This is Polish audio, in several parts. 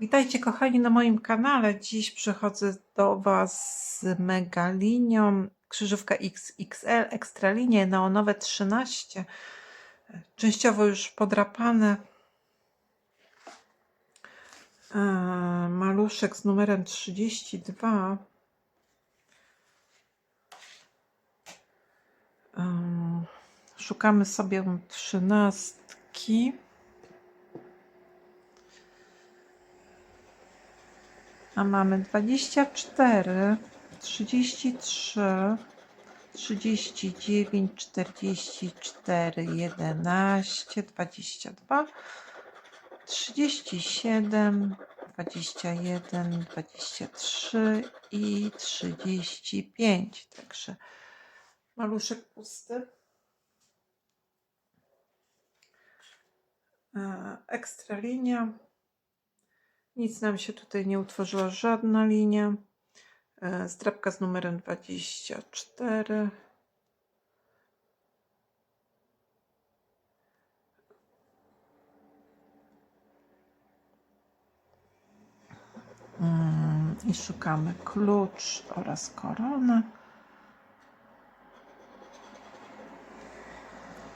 Witajcie kochani na moim kanale. Dziś przychodzę do Was z megalinią krzyżówka XXL Ekstralinie neonowe 13. Częściowo już podrapane. E, Maluszek z numerem 32. E, Szukamy sobie trzynastki. A mamy 24, 33, 39, 44, 11, 22, 37, 21, 23 i 35. Także maluszek pusty. E, Ekstra linia. Nic nam się tutaj nie utworzyła, żadna linia. E, Zdrabka z numerem 24. Mm, I szukamy klucz oraz koronę.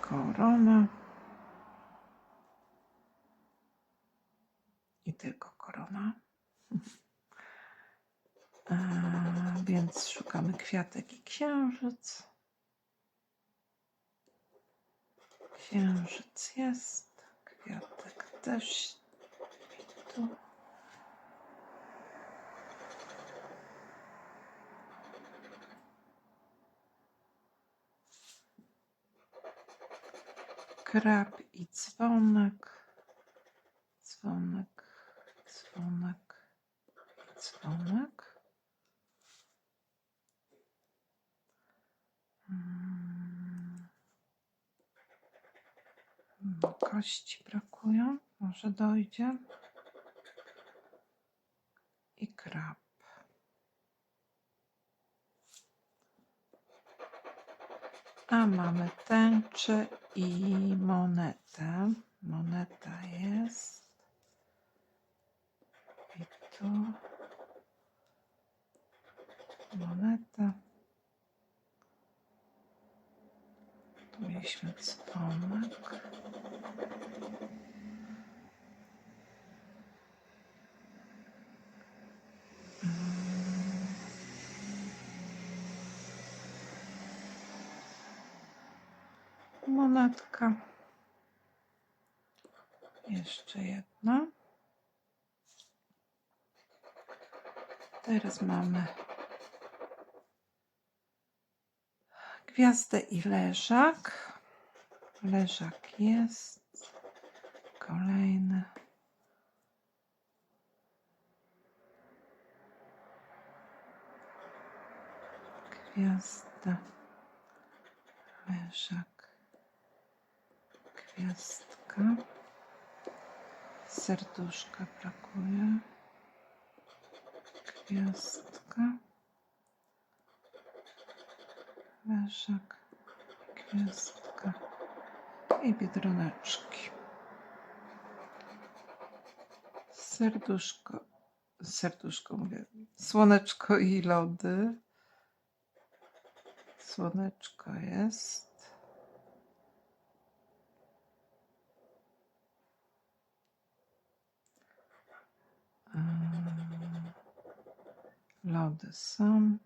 Korona. I tylko korona. E, więc szukamy kwiatek i księżyc. Księżyc jest, kwiatek też. Tu. Krab i dzwonek. Dzwonek, dzwonek, dzwonek. Mm. Mm, Kości brakują, może dojdzie. I krab. A mamy tęczę i monetę. Moneta jest. Tu. Moneta. Tu mieliśmy dzwonek. Monetka. Jeszcze jedna. Teraz mamy gwiazdę i leżak. Leżak jest. Kolejny. Gwiazda. Leżak. Gwiazdka. Serduszka brakuje. Gwiazdka. Leżak. Gwiazdka. I biedroneczki. Serduszko. Serduszko mówię. Słoneczko i lody. Słoneczko jest. Mm, Lody są.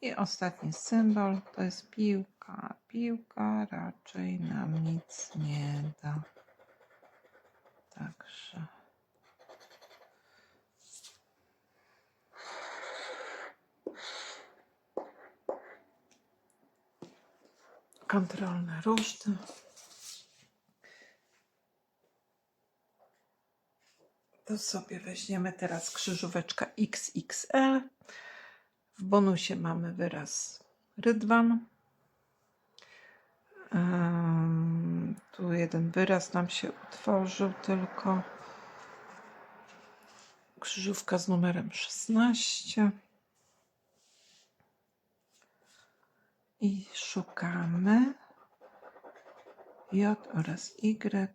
I ostatni symbol to jest piłka. Piłka raczej nam nic nie da. Także. Kontrolne różne. To sobie weźmiemy teraz krzyżóweczka XXL. W bonusie mamy wyraz rydwan. Tu jeden wyraz nam się utworzył tylko. Krzyżówka z numerem 16. I szukamy J oraz Y.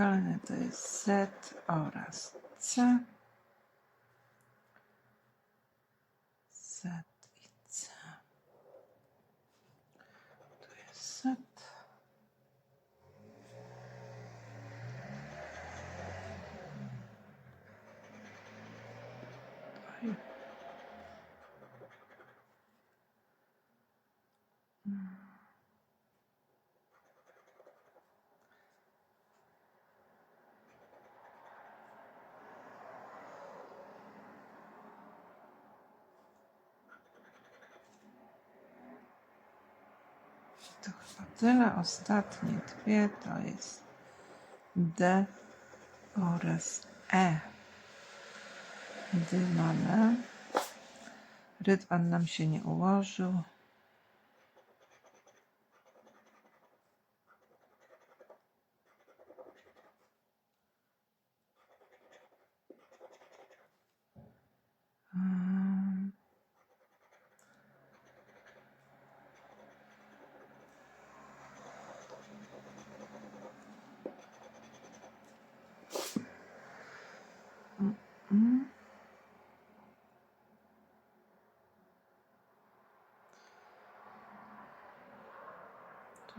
Kolejne to jest Z oraz C. To chyba tyle. Ostatnie dwie to jest D oraz E. D mamy. Nam się nie ułożył.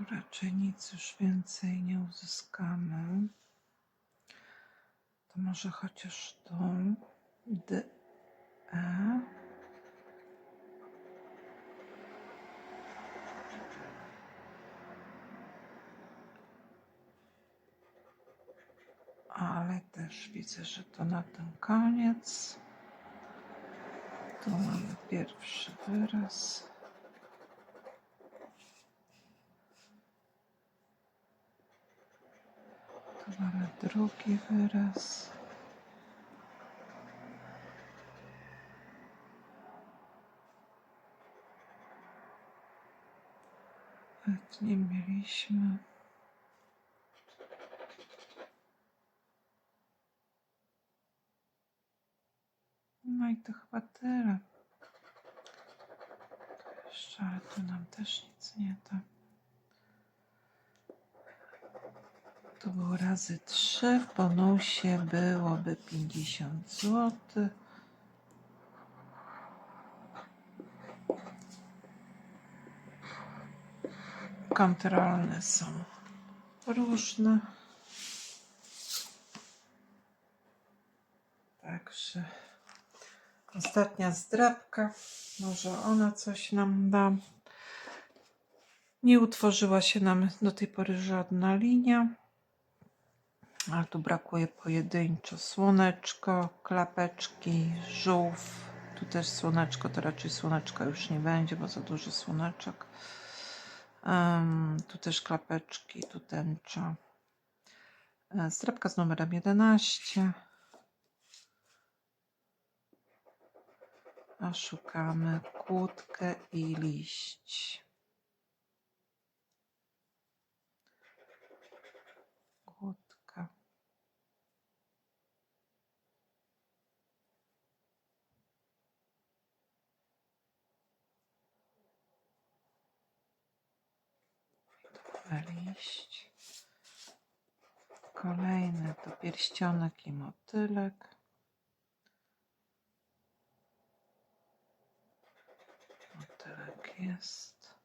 Raczej nic już więcej nie uzyskamy. To może chociaż to D, E. Ale też widzę, że to na ten koniec. Tu mamy pierwszy wyraz. Mamy drugi wyraz. Tak, nie mieliśmy. No i to chyba tyle. Jeszcze, ale tu nam też nic nie da. To było razy 3. W bonusie byłoby 50 zł. Kontrolne są różne. Także ostatnia zdrabka. Może ona coś nam da. Nie utworzyła się nam do tej pory żadna linia. Ale tu brakuje pojedynczo słoneczko, klapeczki, żółw. Tu też słoneczko, to raczej słoneczka już nie będzie, bo za dużo słoneczek. Em, tu też klapeczki, tu tęcza. E, Strapka z numerem 11. A szukamy kłódkę i liść. Kłódka. Liść. Kolejny to pierścionek i motylek. Motylek jest.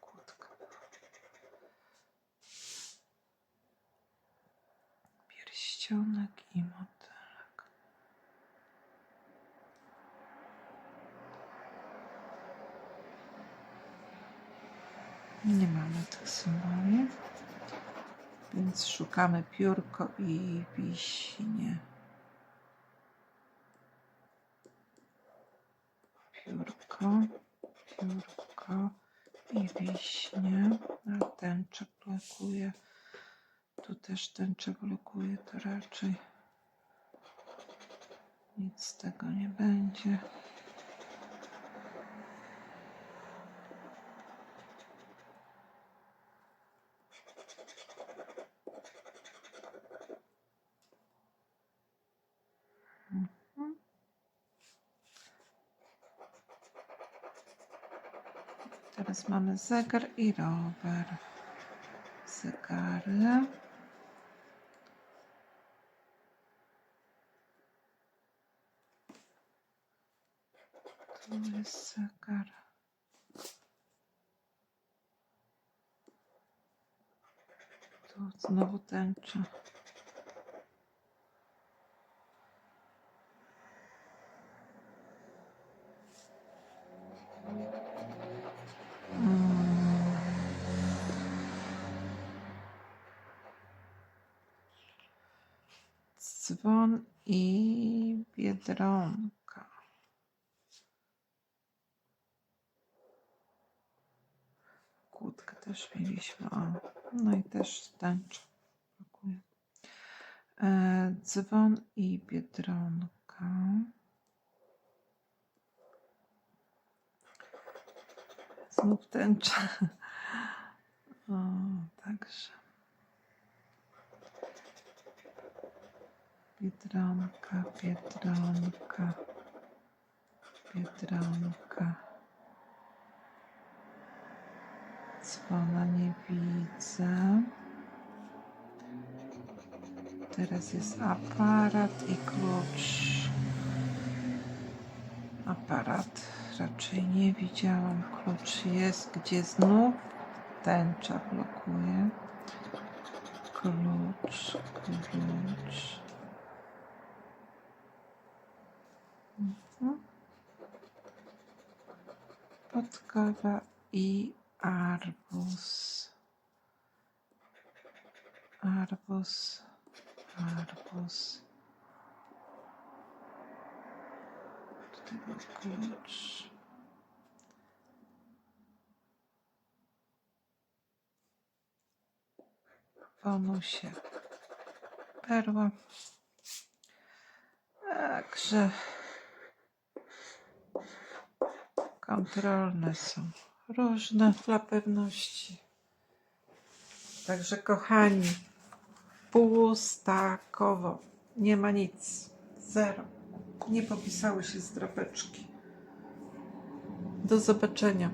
Kłódka. Pierścionek i motylek. Nie mamy tych symboli. Więc szukamy piórko i wiśnie. Piórko, piórko i wiśnie. A tęczę blokuje. Tu też tęczę blokuje, to raczej nic z tego nie będzie. Mhm. Teraz mamy zegar i rower. Zegary. Tu jest zegar. Tu znowu tęcza. Dzwon i biedronka. Kłódkę też mieliśmy. O. No i też. Brakuje. E, dzwon i biedronka. Znów tęcza. O, także. Biedronka, biedronka, biedronka. Dzwona nie widzę. Teraz jest aparat i klucz. Aparat raczej nie widziałam. Klucz jest, gdzie znów tęcza blokuje. Klucz, klucz. Podkowa i arbuz. Arbuz, arbuz. Tutaj był klucz. Bonusie. Perła. Także kontrolne są różne dla pewności. Także kochani, pustakowo. Nie ma nic. Zero. Nie popisały się z drapeczki. Do zobaczenia.